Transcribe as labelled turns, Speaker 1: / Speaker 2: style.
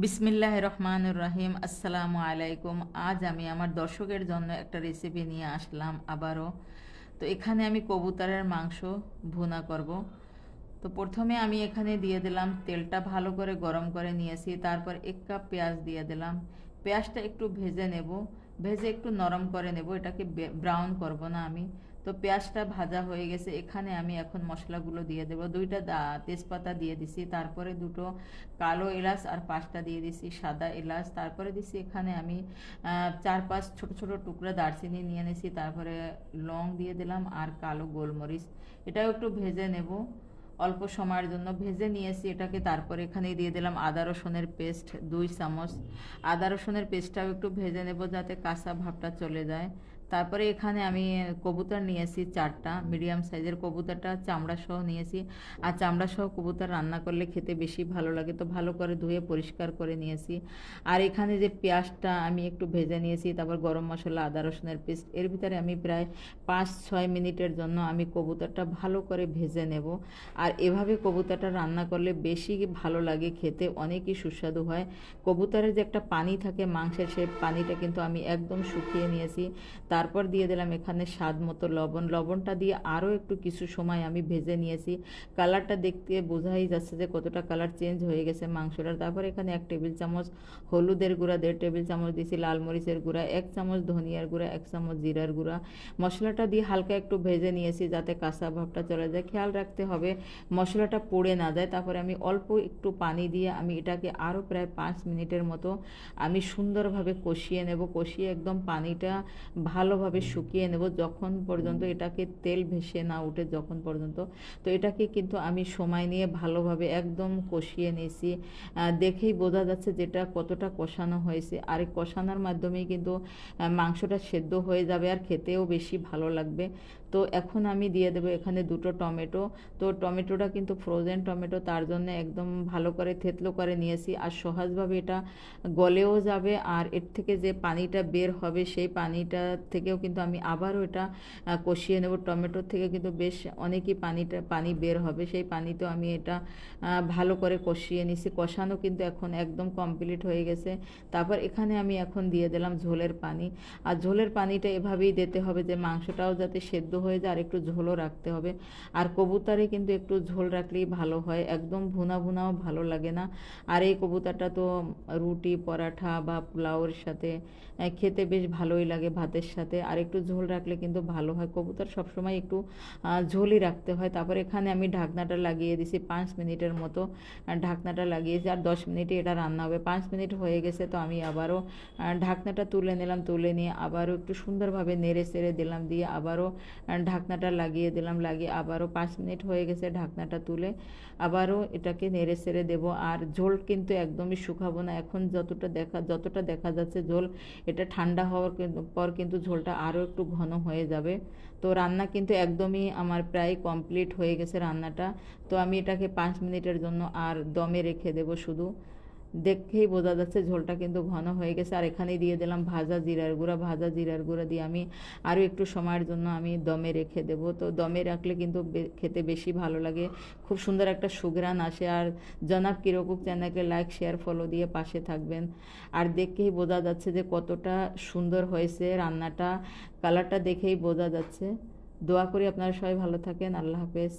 Speaker 1: বিসমিল্লাহ রহমানুর রাহিম আসসালামু আলাইকুম। আজ আমি আমার দর্শকের জন্য একটা রেসিপি নিয়ে আসলাম আবারও। তো এখানে আমি কবুতরের মাংস ভুনা করব। তো প্রথমে আমি এখানে দিয়ে দিলাম তেলটা ভালো করে গরম করে নিয়েছি, তারপর এক কাপ পেঁয়াজ দিয়ে দিলাম। পেঁয়াজটা একটু ভেজে নেব। ভেজে একটু নরম করে নেব, এটাকে ব্রাউন করব না আমি। তো পেঁয়াজটা ভাজা হয়ে গেছে, এখানে আমি এখন মশলাগুলো দিয়ে দেবো। দুইটা তেজপাতা দিয়ে দিছি, তারপরে দুটো কালো এলাচ আর পাঁচটা দিয়ে দিছি সাদা এলাচ। তারপরে দিছি এখানে আমি চার পাঁচ ছোট ছোট টুকরা দারচিনি নিয়ে নিছি, তারপরে লং দিয়ে দিলাম আর কালো গোলমরিচ। এটাও একটু ভেজে নেব অল্প সময়ের জন্য। ভেজে নিয়েছি এটাকে, তারপরে এখানে দিয়ে দিলাম আদা রসুনের পেস্ট, দুই চামচ। আদা রসুনের পেস্টটাও একটু ভেজে নেব যাতে কাঁচা ভাবটা চলে যায়। তারপরে এখানে আমি কবুতর নিয়েছি চারটা মিডিয়াম সাইজের কবুতরটা চামড়া সহ নিয়েছি আর চামড়া সহ কবুতর রান্না করলে খেতে বেশি ভালো লাগে, তো ভালো করে ধুয়ে পরিষ্কার করে নিয়েছি আর এখানে যে পেঁয়াজটা আমি একটু ভেজে নিয়েছি তারপর গরম মশলা, আদা রসুনের পেস্ট, এর ভিতরে আমি প্রায় পাঁচ ছয় মিনিটের জন্য আমি কবুতরটা ভালো করে ভেজে নেব। আর এভাবে কবুতরটা রান্না করলে বেশি ভালো লাগে, খেতে অনেকই সুস্বাদু হয়। কবুতরের যে একটা পানি থাকে, মাংসের সেই পানিটা কিন্তু আমি একদম শুকিয়ে নিয়েছি তার তারপর দিয়ে দিলাম এখানে স্বাদ মতো লবণ। লবণটা দিয়ে আরও একটু কিছু সময় আমি ভেজে নিয়েছি। কালারটা দেখতে বোঝাই যাচ্ছে যে কতটা কালার চেঞ্জ হয়ে গেছে মাংসটার। তারপর এখানে এক টেবিল চামচ হলুদের গুঁড়া, দেড় টেবিল চামচ দিয়েছি লাল মরিচের গুঁড়া, এক চামচ ধনিয়ার গুঁড়া, এক চামচ জিরার গুঁড়া। মশলাটা দিয়ে হালকা একটু ভেজে নিয়েছি যাতে কাঁচা ভাবটা চলে যায়। খেয়াল রাখতে হবে মশলাটা পড়ে না যায়। তারপরে আমি অল্প একটু পানি দিয়ে আমি এটাকে আরও প্রায় পাঁচ মিনিটের মতো আমি সুন্দরভাবে কষিয়ে নেব। কষিয়ে একদম পানিটা ভালো ভালোভাবে শুকিয়ে নেব যখন পর্যন্ত এটাকে তেল ভেসে না উঠে যখন পর্যন্ত। তো এটাকে কিন্তু আমি সময় নিয়ে ভালোভাবে একদম কষিয়ে নিয়েছি। দেখেই বোঝা যাচ্ছে যেটা কতটা কষানো হয়েছে। আর এই কষানোর মাধ্যমেই কিন্তু মাংসটা সেদ্ধ হয়ে যাবে আর খেতেও বেশি ভালো লাগবে। তো এখন আমি দিয়ে দেবো এখানে দুটো টমেটো। তো টমেটোটা কিন্তু ফ্রোজেন টমেটো, তার জন্য একদম ভালো করে থেতলো করে নিয়েছি। আর সহজভাবে এটা গলেও যাবে আর এর থেকে যে পানিটা বের হবে, সেই পানিটা থেকেও কিন্তু আমি আবারও এটা কষিয়ে নেব। টমেটোর থেকে কিন্তু বেশ অনেকই পানিটা, পানি বের হবে। সেই পানিতেও আমি এটা ভালো করে কষিয়ে নিছি কষানো কিন্তু এখন একদম কমপ্লিট হয়ে গেছে। তারপর এখানে আমি এখন দিয়ে দিলাম ঝোলের পানি। আর ঝোলের পানিটা এভাবেই দিতে হবে যে মাংসটাও যাতে সেদ্ধ হয়ে যায় আর একটু ঝোলও রাখতে হবে। আর কবুতারে কিন্তু একটু ঝোল রাখলেই ভালো হয়। একদম ভুনা ভুনাও ভালো লাগে না। আর এই কবুতরটা তো রুটি, পরাঠা বা পোলাওয়ের সাথে খেতে বেশ ভালোই লাগে ভাতের সাথে। আর একটু ঝোল রাখলে কিন্তু ভালো হয়। কবুতর সবসময় একটু ঝোলই রাখতে হয়। তারপর এখানে আমি ঢাকনাটা লাগিয়ে দিছি পাঁচ মিনিটের মতো। ঢাকনাটা লাগিয়েছি আর দশ মিনিটে এটা রান্না হবে। পাঁচ মিনিট হয়ে গেছে তো আমি আবারও ঢাকনাটা তুলে নিলাম, তুলে নিয়ে আবারও একটু সুন্দরভাবে নেড়ে সেড়ে দিলাম দিয়ে আবারও ঢাকনাটা লাগিয়ে দিলাম, লাগিয়ে আবারও পাঁচ মিনিট হয়ে গেছে ঢাকনাটা তুলে। আবারও এটাকে নেড়ে সেড়ে দেবো। আর ঝোল কিন্তু একদমই শুকাবো না। এখন যতটা দেখা যতটা দেখা যাচ্ছে ঝোল, এটা ঠান্ডা হওয়ার পর কিন্তু ঝোলটা আরও একটু ঘন হয়ে যাবে। তো রান্না কিন্তু একদমই আমার প্রায় কমপ্লিট হয়ে গেছে রান্নাটা। তো আমি এটাকে পাঁচ মিনিটের জন্য আর দমে রেখে দেবো শুধু। দেখেই বোঝা যাচ্ছে ঝোলটা কিন্তু ঘন হয়ে গেছে। আর এখানেই দিয়ে দিলাম ভাজা জিরার গুঁড়া। ভাজা জিরার গুঁড়া দিয়ে আমি আরও একটু সময়ের জন্য আমি দমে রেখে দেবো। তো দমে রাখলে কিন্তু খেতে বেশি ভালো লাগে। খুব সুন্দর একটা সুগ্রান আসে। আর জনাব কিরকুক চ্যানেলকে লাইক, শেয়ার, ফলো দিয়ে পাশে থাকবেন। আর দেখেই বোঝা যাচ্ছে যে কতটা সুন্দর হয়েছে রান্নাটা। কালারটা দেখেই বোঝা যাচ্ছে। দোয়া করি আপনারা সবাই ভালো থাকেন। আল্লাহ হাফেজ।